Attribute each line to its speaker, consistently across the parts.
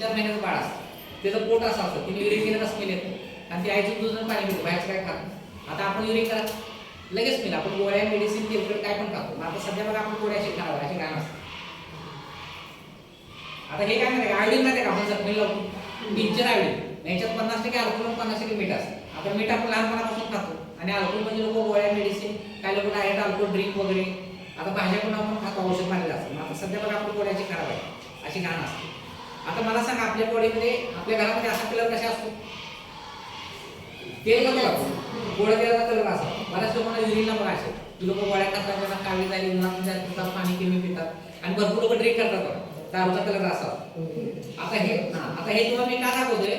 Speaker 1: चार महिन्याचं बाळ असतं. त्याचं पोट असं असतं. तिने युरिन केलं कसं मिळेल आणि ती आईचं दूध पाणी पितो. बाहेरचं काय खात आता आपण युरिक करा. लगेच मिळेल आपण गोळ्या मेडिसिन तेलकट काय पण खातो. आता सध्या बघा आपण गोळ्या शिकणार अशी काय नसतं. आता हे काय करायचं आयडीन नाही का? आपण जखमी लावतो. पिंचर आयोडीन याच्यात पन्नास टक्के अल्कोहोल पन्नास टक्के मीठ असतं. आता मीठ आपण लहानपणापासून खातो. आणि अल्कोहोल म्हणजे लोक गोळ्या मेडिसिन काय लोक डायरेक्ट अल्कोहोल ड्रिंक वगैरे. आता भाज्या पण आपण खातो औषध मानलेलं असतं. आता सध्या बघा आपण गोळ्याची खराब आहे अशी घाण असते. आता मला सांगा आपल्या बॉडीमध्ये आपल्या घरामध्ये असा कलर कसा असतो? तेल कमी लागतो. गोळ्या तेलाचा कलर असा. बऱ्याच लोकांना युरिनला बघा असे. ती लोक गोळ्या खातात त्यांना काळी झाली उन्हात पाणी कमी पितात. आणि भरपूर लोक ड्रिंक करतात दारूचा कलर असा. आता हे आता हे तुम्हाला मी का दाखवतोय?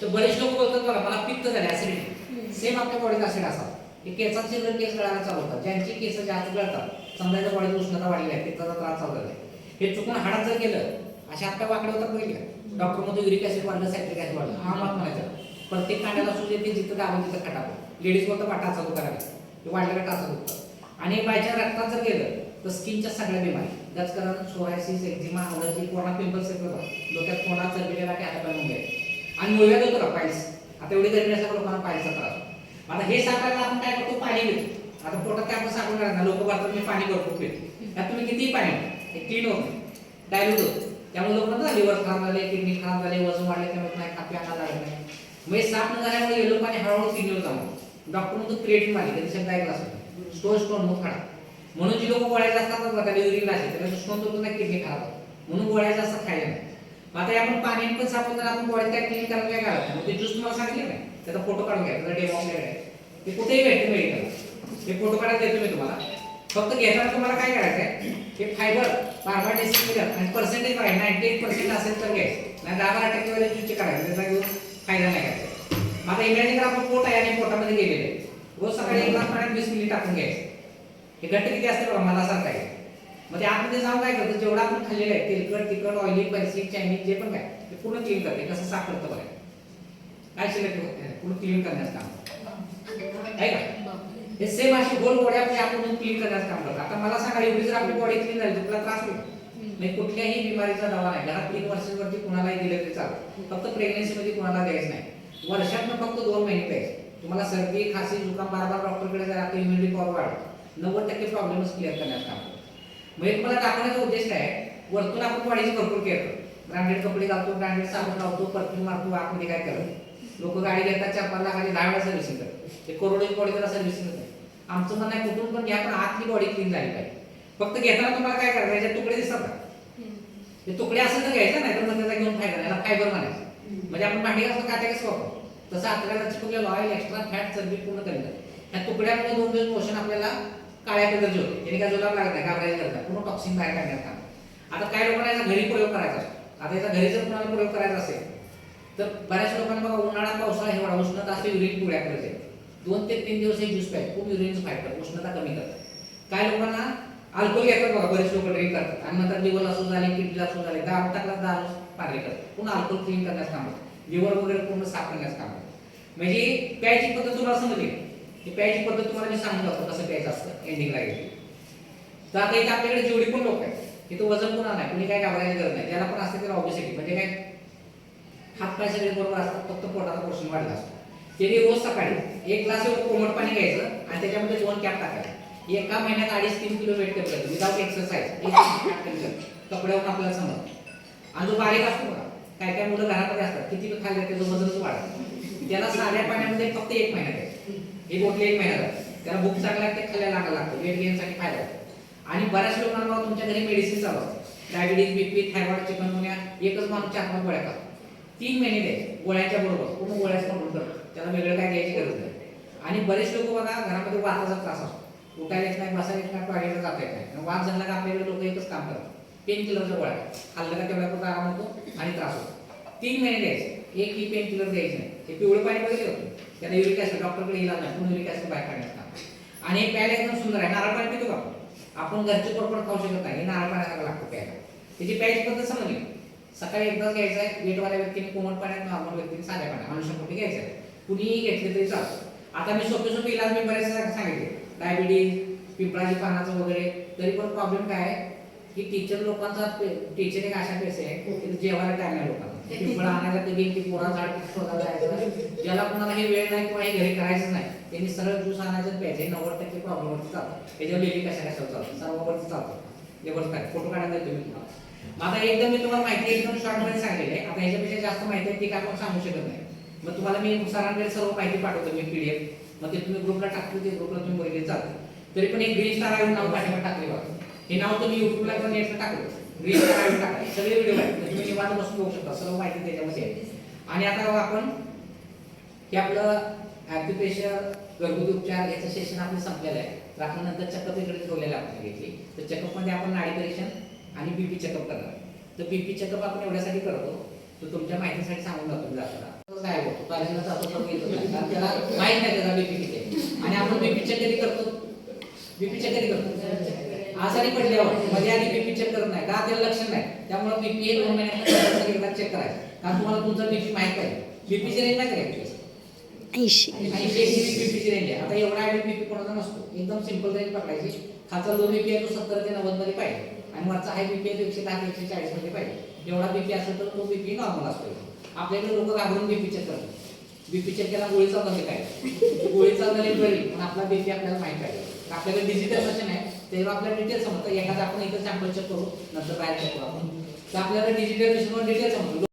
Speaker 1: तर बरेच लोक बोलतात बघा मला पित्त झाले ऍसिडिटी सेम आपल्या बॉडीचा ऍसिड असा. हे केसांचे जर केस गळायला चालू होतात. ज्यांची केस जास्त गळतात समजायच्या बॉडीत उष्णता वाढली आहे पित्ताचा त्रास चालू आहे हे चुकून हाडात जर केलं अशा हात वाकडे होतात बघितले डॉक्टरमध्ये युरिक ऍसिड वाढलं सायट्रिक ऍसिड वाढलं. हा मत म्हणायचं. प्रत्येक कांड्याला असू दे ते जिथं दाबून तिथं खटावं लेडीज बोलतं वाटा चालू करायला ते वाढलं का टाचा दुखतं आणि बायच्या रक्तात जर गेलं तर स्किनच्या सगळ्या बिमारी. गचकरण सोरायसिस एक्झिमा अलर्जी कोणा पिंपल्स येत येतो डोक्यात कोणा चरबिलेला काय आता पण आणि मुळव्यात होतो का पायस आता एवढी गरमी असल्यामुळे लोकांना पायचा त्रास आता हे सांगायला आपण काय करतो? पाणी घेतो. आता पोटात काय आपण सापडून राहणार लोक भरतात मी पाणी भरपूर पितो त्यात तुम्ही किती पाणी एक क्लीन होत. डायल्यूट होतं. त्यामुळे लोक म्हणतात लिव्हर खराब झाले किडनी खराब झाले वजन वाढले त्यामुळे नाही खाते अंगात लागत नाही मग साप न झाल्यामुळे येलो पाणी हळूहळू किडनीवर जाणं डॉक्टर म्हणतो क्रिएटिन मारली त्याची शब्द ऐकला असतो स्टोन स्टोन मग खडा म्हणून जी लोक गोळ्या जास्त खातात बघा त्याला युरिन असेल त्याला स्टोन तो नाही किडनी खराब म्हणून गोळ्या जास्त खायला नाही. आता आपण पाणी पण सापडून जर आपण गोळ्या काय क्लीन करायला काय करायचं? मग ते ज्यूस तुम्हाला सांगितलं नाही. त्याचा फोटो काढून घ्या त्याचा डेमो आपल्याकडे ते कुठेही भेटते मेडिकल ते फोटो काढायला देतो मी तुम्हाला. फक्त घेताना तुम्हाला काय करायचं आहे हे फायबर बारा डेसिमीटर आणि पर्सेंटेज पाहिजे नाईन्टी एट पर्सेंट असेल तर घ्यायचं नाही दहा बारा टक्के वाले ज्यूसचे म्हणजे त्याचा घेऊन फायदा नाही करायचा. मग आता इमॅजिन आपण पोट आहे आणि पोटामध्ये गेलेले आहे. रोज सकाळी एक ग्लास पाण्यात वीस मिनिट टाकून घ्यायचं. हे घट्ट किती असते बघा मला सारखं आहे. मग ते आतमध्ये जाऊन काय करतं? जेवढं आपण खाल्लेलं आहे तेलकट तिखट ऑइली पैसे चायनीज जे पण काय ते पूर्ण क्लीन करते. कसं साफ करतं बघा. काय शिल्लक पूर्ण क्लीन करण्याचं काम. आहे का? हे सेम अशी गोल म्हणजे आपण क्लीन करण्याचं काम करतो आता मला सांगा एवढी जर आपली बॉडी क्लीन झाली तुला त्रास होईल. म्हणजे कुठल्याही बिमारीचा दवा नाही. घरात तीन वर्षांवरती कुणालाही दिलं तरी चालतं फक्त प्रेग्नन्सी मध्ये कुणाला द्यायचं नाही. वर्षातनं फक्त दोन महिने द्यायचे. तुम्हाला सर्दी खासी जुकाम बार बार डॉक्टरकडे जायला आपली इम्युनिटी पॉवर वाढ नव्वद टक्के प्रॉब्लेमच क्लिअर करण्याचं काम करतो म्हणजे तुम्हाला दाखवण्याचा उद्देश काय आहे? वरतून आपण बॉडीची भरपूर केअर करतो. ब्रँडेड कपडे घालतो ब्रँडेड साबण लावतो परफ्यूम मारतो आतमध्ये काय करतो लोक गाडी घेतात चार पाच लाखाची दहा वेळा सर्व्हिसिंग करतात. ते करोडोची बॉडी त्याला सर्व्हिसिंग नाही आमचं म्हणणं आहे कुठून पण घ्या पण आतली बॉडी क्लीन झाली पाहिजे. फक्त घेताना तुम्हाला काय करायचं याच्यात तुकडे दिसतात का? ते तुकडे असेल तर घ्यायचं नाही तर मग त्याचा घेऊन फायदा याला फायबर म्हणायचं. म्हणजे आपण भांडी कसं काय कसं वापरतो तसं आपल्याला चिपकलेलं ऑइल एक्स्ट्रा फॅट चरबी पूर्ण करेल ह्या तुकड्यामध्ये दोन दिवस मोशन आपल्याला काळ्या कलरचे होते त्याने काय जुलाब लागत नाही घाबरायला करता पूर्ण टॉक्सिन बाहेर काढण्यात काम आता काय लोकांना याचा घरी प्रयोग करायचा असतो. आता याचा घरी जर कुणाला प्रयोग करायचा असेल? तर बऱ्याच लोकांना बघा उन्हाळा पावसाळा हिवाळा उष्णता असते युरिन पुऱ्या करते. दोन ते तीन दिवस हे ज्यूस पाहिजे खूप युरिन फायटर उष्णता कमी करतात काय लोकांना अल्कोहोल घेतात बघा बरेच लोक ड्रिंक करतात. आणि नंतर लिव्हर असू झाले किडनी असू झाले. दहा टाकला दहा पाणी करतात पुन्हा अल्कोहोल क्लीन करण्यास काम होतं. लिव्हर वगैरे पूर्ण साफ करण्यास काम होतं. म्हणजे प्यायची पद्धत तुम्हाला समजली? ही प्यायची पद्धत तुम्हाला मी सांगून जातो कसं प्यायचं असतं. एंडिंगला गेली. तर आता इथे आपल्याकडे जेवढी पण लोक आहेत तिथं वजन पुन्हा नाही कुणी काय घाबरायची गरज नाही. त्याला पण असते त्याला ऑबिसिटी म्हणजे काय? हात पाय सगळे बरोबर असतात फक्त पोटाचा पोषण वाढला असतो. त्याने रोज सकाळी एक ग्लास कोमट पाणी घ्यायचं आणि त्याच्यामध्ये दोन कॅप टाकायचे. एका महिन्यात अडीच तीन किलो वेट कमी करतो विदाउट एक्सरसाइज कपड्यावर आपल्याला समज आणि जो बारीक असतो बघा काय काय मुलं घरामध्ये असतात किती पण खाल्ले त्याचं वजनच वाढतं त्याला साध्या पाण्यामध्ये फक्त एक महिना द्यायचं ही एक महिना त्याला भूक चांगला लागते खायला लागायला लागतं वेट गेनसाठी फायदा होतो. आणि बऱ्याच लोकांना तुमच्या घरी मेडिसिन चालू असतात डायबिटीज बीपी थायरॉइड चिकनगुन्या एकच माणूस चार पाच गोळ्या खातो. तीन महिने द्यायचे. गोळ्याच्या बरोबर. पूर्ण गोळ्याच कंट्रोल करतो त्याला वेगळं काय द्यायची गरज नाही. आणि बरेच लोक बघा घरामध्ये वाताचा त्रास असतो. उठायला येत नाही बसायला येत नाही टॉयलेटला जाता येत नाही. आणि वाद झाला का आपल्याकडे लोक एकच काम करतात. पेन किलरच्या गोळ्या खाल्लं का तेवढ्या पुरता आराम होतो आणि त्रास होतो. तीन महिने द्यायचे. एक ही पेन किलर द्यायचं नाही. ते पिवळे पाणी बघितलं होतं? त्याला युरिक ॲसिड डॉक्टरकडे इलाज नाही. पूर्ण युरिक ॲसिड बाहेर काढण्यात आणि हे प्यायला एकदम सुंदर आहे. नारळ पाणी पितो का आपण? घरचे कोरपड खाऊ शकत नाही. हे नारळ पाण्यासारखं लागतं प्यायला. त्याची प्यायची पद्धत समजली? सकाळी एकदाच घ्यायचं आहे वेटवाल्या व्यक्तीने कोमट पाण्यात नॉर्मल व्यक्तीने साध्या पाण्यात मनुष्यपोटी घ्यायचं आहे? कुणीही घेतले तरी चालतं. आता मी सोपे सोपे इलाज मी बरेच सांगितले. डायबिटीज पिंपळाची पानाचं वगैरे तरी पण प्रॉब्लेम काय आहे? की टीचर लोकांचा टीचर एक अशा पेसे आहे की जेवायला टाइम नाही लोकांना. पिंपळ आणायला कधी ती पोरा झाड शोधायला जायचं ज्याला कोणाला हे वेळ नाही किंवा हे घरी करायचं नाही त्यांनी सरळ ज्यूस आणायचं प्यायचं. हे नव्वद टक्के प्रॉब्लेमवरती चालतं. त्याच्यावर बेबी कशा कशावर चालतं? सर्वांवरती चालतं. एवढंच काय फोटो काढायला देतो मी तुम्हाला. आता एकदम मी तुम्हाला माहिती एकदम शॉर्टमध्ये मध्ये आहे. आता याच्यापेक्षा जास्त माहिती आहे ती काय आपण सांगू शकत नाही. मग तुम्हाला मी सरांकडे सर्व माहिती पाठवतो मी पीडीएफ मग ते तुम्ही ग्रुपला टाकतो ते ग्रुपला तुम्ही बघितले चालतं तरी पण एक ग्रीन स्टार आयोग नाव पाठीवर टाकले बघा. हे नाव तुम्ही युट्यूबला किंवा नेटला टाकलं. ग्रीन स्टार आयोग टाका सगळे व्हिडिओ आहेत तुम्ही निवांत बसून बघू शकता. सर्व माहिती त्याच्यामध्ये आहे. आणि आता आपण हे आपलं ॲक्युप्रेशर घरगुती उपचार याचं सेशन आपलं संपलेलं आहे. तर आपण नंतर चेकअप इकडे ठेवलेलं आपण घेतली तर चेकअपमध्ये आपण नाडी परीक्षण आणि बीपी चेकअप करणार तर बीपी चेकअप आपण एवढ्यासाठी करतो तर तुमच्या माहितीसाठी सांगून जातो मी जाताना काय होतो कारण त्याला माहीत नाही त्याचा बीपी किती आहे. आणि आपण बीपी चेक कधी करतो बीपी चेक कधी करतो आजारी पडल्यावर मध्ये आधी बीपी चेक करत नाही का त्याला लक्षण नाही त्यामुळे बीपी हे दोन महिन्यात चेक करायचं कारण तुम्हाला तुमचं बीपी माहीत पाहिजे बीपीची रेंज नाही करायची बीपीची रेंज आहे आता एवढा बीपी कोणाचा नसतो एकदम सिंपल रेंज पकडायची खालचा लो बीपी आहे तो सत्तर ते नव्वदमध्ये पाहिजे आणि वरचा हाय बीपी आहे तो एकशे दहा एकशे चाळीसमध्ये पाहिजे. जेवढा बीपी असेल तर तो बीपी नॉर्मल असतो. आपल्याकडे लोक घाबरून बीपी चेक करतात. बीपी चेक केला गोळी चालवली काय? गोळी चालवली बरी पण आपला बीपी आपल्याला माहीत पाहिजे आपल्याकडे डिजिटल मशीन आहे त्याच्यावर आपल्याला डिटेल समजतं. एखादा आपण इथं सॅम्पल चेक करू नंतर बाहेर चेक करू आपण. तर आपल्याला डिजिटल मशीनवर डिटेल समजतो.